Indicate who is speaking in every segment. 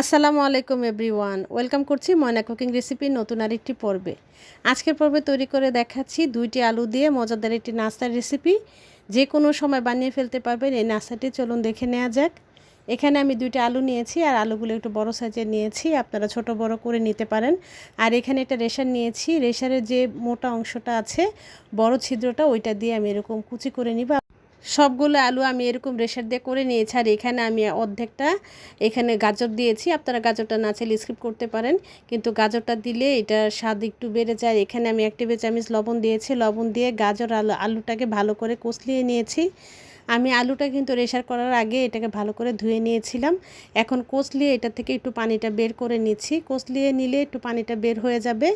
Speaker 1: আসসালামু আলাইকুম everyone. Welcome করছি ময়না কুকিং রেসিপির নতুন আরেকটি পর্বে। আজকের পর্বে তৈরি করে দেখাচ্ছি দুইটি আলু দিয়ে মজাদার একটি নাস্তার রেসিপি। যে কোনো সময় বানিয়ে ফেলতে পারবেন এই নাস্তাটি। চলুন দেখে নেওয়া যাক। এখানে আমি দুইটা আলু নিয়েছি, আর আলুগুলো একটু বড় সাইজের নিয়েছি। আপনারা ছোট, বড় করে নিতে পারেন। আর এখানে একটা রেশার নিয়েছি। রেশারের যে মোটা অংশটা আছে, বড় ছিদ্রটা, ওইটা দিয়ে আমি এরকম কুচি করে নিব। সবগুলো আলু আমি এরকম রেশার দিয়ে করে নিয়েছি, আর এখানে আমি অর্ধেকটা এখানে গাজর দিয়েছি। আপনারা গাজরটা না চাইলে স্কিপ করতে পারেন, কিন্তু গাজরটা দিলে এটা স্বাদ একটু বেড়ে যায়। এখানে আমি এক টেবিল চামচ লবণ দিয়েছি। লবণ দিয়ে গাজর আলু, আলুটাকে ভালো করে কষলিয়ে নিয়েছি। আমি আলুটা কিন্তু রেশার করার আগে এটাকে ভালো করে ধুয়ে নিয়েছিলাম। এখন কষলিয়ে এটা থেকে একটু পানিটা বের করে নিচ্ছি। কষলিয়ে নিলে একটু পানিটা বের হয়ে যাবে,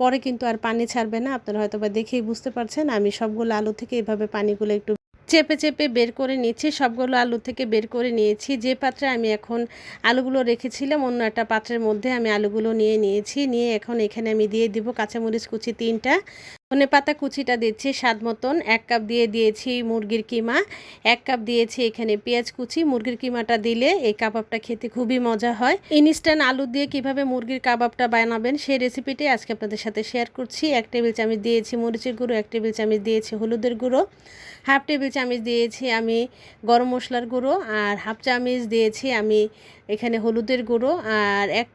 Speaker 1: পরে কিন্তু আর পানি ছাড়বে না। আপনারা হয়তো বা দেখেই বুঝতে পারছেন, আমি সবগুলো আলু থেকে এভাবে পানিগুলো একটু চেপে চেপে বের করে নিয়েছি সবগুলো আলু থেকে বের করে নিয়েছি। যে পাত্রে আমি এখন আলুগুলো রেখেছিলাম, অন্য একটা পাত্রের মধ্যে আমি আলুগুলো নিয়ে নিয়েছি। নিয়ে এখন এখানে আমি দিয়ে দিব কাঁচামরিচ কুচি তিনটা। ধনে পাতা কুচিটা দিচ্ছি স্বাদ মতন। এক কাপ দিয়ে দিয়েছি মুরগির কিমা। এক কাপ দিয়েছি এখানে পেঁয়াজ কুচি। মুরগির কিমাটা দিলে এই কাবাবটা খেতে খুবই মজা হয়। ইনস্ট্যান্ট আলু দিয়ে কীভাবে মুরগির কাবাবটা বানাবেন সেই রেসিপিটাই আজকে আপনাদের সাথে শেয়ার করছি। এক টেবিল চামচ দিয়েছি মরিচের গুঁড়ো, এক টেবিল চামচ দিয়েছি হলুদের গুঁড়ো। হাফ টেবিল চামচ দিয়েছি আমি গরম মশলার গুঁড়ো। আর হাফ চামচ দিয়েছি আমি এখানে হলুদের গুঁড়ো। আর এক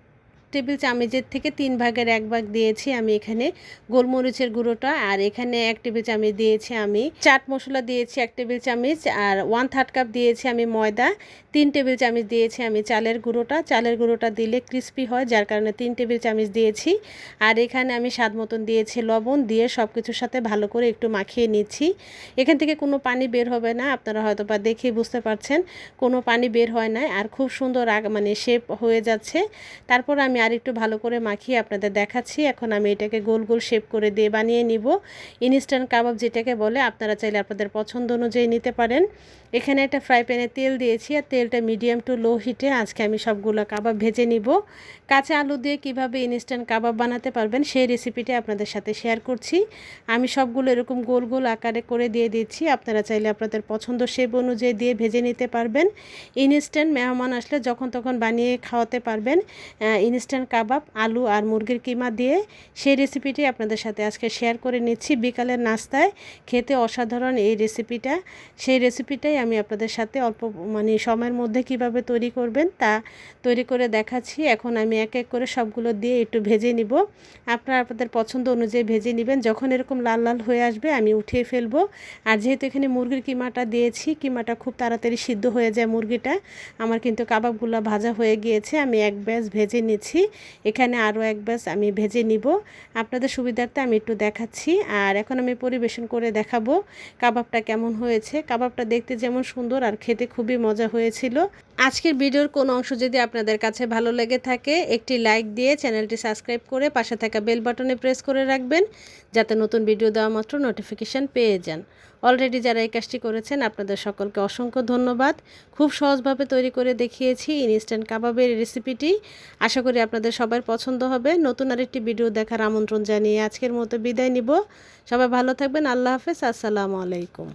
Speaker 1: টেবিল চামচের থেকে তিন ভাগের এক ভাগ দিয়েছি আমি এখানে গোলমরিচের গুঁড়োটা, আর এখানে এক টেবিল চামচ দিয়েছি আমি চাট মশলা দিয়েছি এক টেবিল চামচ, আর ওয়ান থার্ড কাপ দিয়েছি আমি ময়দা, তিন টেবিল চামচ দিয়েছি আমি চালের গুঁড়োটা। চালের গুঁড়োটা দিলে ক্রিস্পি হয়, যার কারণে তিন টেবিল চামচ দিয়েছি। আর এখানে আমি স্বাদ মতন দিয়েছি লবণ, দিয়ে সব কিছুর সাথে ভালো করে একটু মাখিয়ে নিচ্ছি। এখান থেকে কোনো পানি বের হবে না, আপনারা হয়তো বা দেখেই বুঝতে পারছেন, কোনো পানি বের হয় না আর খুব সুন্দর মানে শেপ হয়ে যাচ্ছে। তারপর আমি আর একটু ভালো করে মাখিয়ে আপনাদের দেখাচ্ছি। এখন আমি এটাকে গোল গোল শেপ করে দিয়ে বানিয়ে নিব। ইনস্ট্যান্ট কাবাব যেটাকে বলে, আপনারা চাইলে আপনাদের পছন্দ অনুযায়ী নিতে পারেন। এখানে একটা ফ্রাই প্যানে তেল দিয়েছি আর তেলটা মিডিয়াম টু লো হিটে আজকে আমি সবগুলো কাবাব ভেজে নিব। কাঁচা আলু দিয়ে কীভাবে ইনস্ট্যান্ট কাবাব বানাতে পারবেন সেই রেসিপিটা আপনাদের সাথে শেয়ার করছি। আমি সবগুলো এরকম গোল গোল আকারে করে দিয়ে দিচ্ছি। আপনারা চাইলে আপনাদের পছন্দ শেপ অনুযায়ী দিয়ে ভেজে নিতে পারবেন। ইনস্ট্যান্ট মেহমান আসলে যখন তখন বানিয়ে খাওয়াতে পারবেন। ইনস্ট্যান্ট কাবাব আলু আর মুরগির কিমা দিয়ে সেই রেসিপিটি আপনাদের সাথে আজকে শেয়ার করে নিচ্ছি বিকালের নাস্তায়। খেতে অসাধারণ এই রেসিপিটা সেই রেসিপিটাই আমি আপনাদের সাথে অল্প মানে সময়ের মধ্যে কীভাবে তৈরি করবেন তা তৈরি করে দেখাচ্ছি। এখন আমি এক এক করে সবগুলো দিয়ে একটু ভেজে নিব। আপনারা আপনাদের পছন্দ অনুযায়ী ভেজে নেবেন। যখন এরকম লাল লাল হয়ে আসবে, আমি উঠিয়ে ফেলব। আর যেহেতু এখানে মুরগির কিমাটা দিয়েছি, কিমাটা খুব তাড়াতাড়ি সিদ্ধ হয়ে যায় মুরগিটা, আমার কিন্তু কাবাবগুলো ভাজা হয়ে গিয়েছে, আমি এক ব্যাস ভেজে নিচ্ছি। এখানে আরও এক ব্যাস আমি ভেজে নিব। আপনাদের সুবিধার্থে আমি একটু দেখাচ্ছি। আর এখন আমি পরিবেশন করে দেখাবো কাবাবটা কেমন হয়েছে। কাবাবটা দেখতে যেমন সুন্দর আর খেতে খুবই মজা হয়েছিল। আজকের ভিডিওর কোনো অংশ যদি আপনাদের কাছে ভালো লেগে থাকে, একটি লাইক দিয়ে চ্যানেলটি সাবস্ক্রাইব করে পাশে থাকা বেল বাটনে প্রেস করে রাখবেন, যাতে নতুন ভিডিও দেওয়া মাত্র নোটিফিকেশান পেয়ে যান। অলরেডি যারা এই কাজটি করেছেন, আপনাদের সকলকে অসংখ্য ধন্যবাদ। খুব সহজভাবে তৈরি করে দেখিয়েছি ইনস্ট্যান্ট কাবাবের রেসিপিটি। আশা করি আপনাদের সবার পছন্দ হবে। নতুন আরেকটি ভিডিও দেখার আমন্ত্রণ জানিয়ে আজকের মতো বিদায় নিব। সবাই ভালো থাকবেন। আল্লাহ হাফেজ। আসসালামু আলাইকুম।